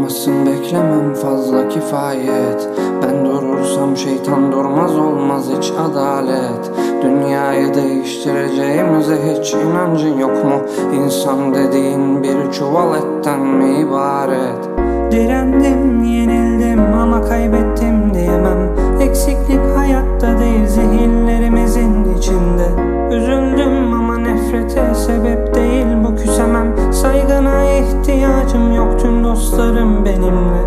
Durmazsın beklemem fazla kifayet Ben durursam şeytan durmaz olmaz hiç adalet Dünyayı değiştireceğimize hiç inancın yok mu? İnsan dediğin bir çuval etten mi ibaret? Direndim, yenildim ama kaybettim diyemem Eksiklik hayatta değil zihinlerimizin içinde Üzüldüm ama nefrete sebep ihtiyacım yok tüm dostlarım benimle.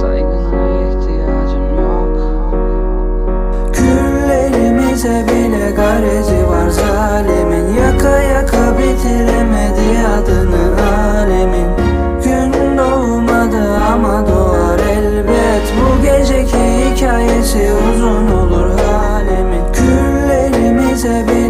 Saygına ihtiyacım yok. Küllerimize bile garezi var zalimin. Yaka yaka bitiremedi adını alemin. Gün doğmadı ama doğar elbet. Bu geceki hikayesi uzun olur halimin Küllerimize bile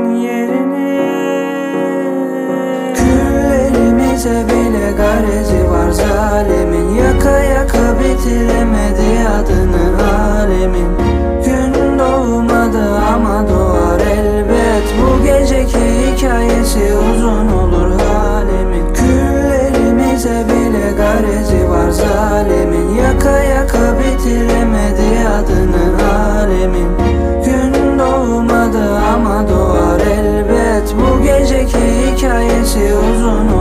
Küllerimize bile garezi var zalimin. Yaka yaka bitiremedi adını alemin. Gün doğmadı ama doğar elbet. Bu geceki hikayesi uzun olur halimin Küllerimize bile garezi var zalimin. Yaka yaka bitiremedi adını alemin. Gün doğmadı ama doğar elbet. Bu geceki hikayesi uzun olur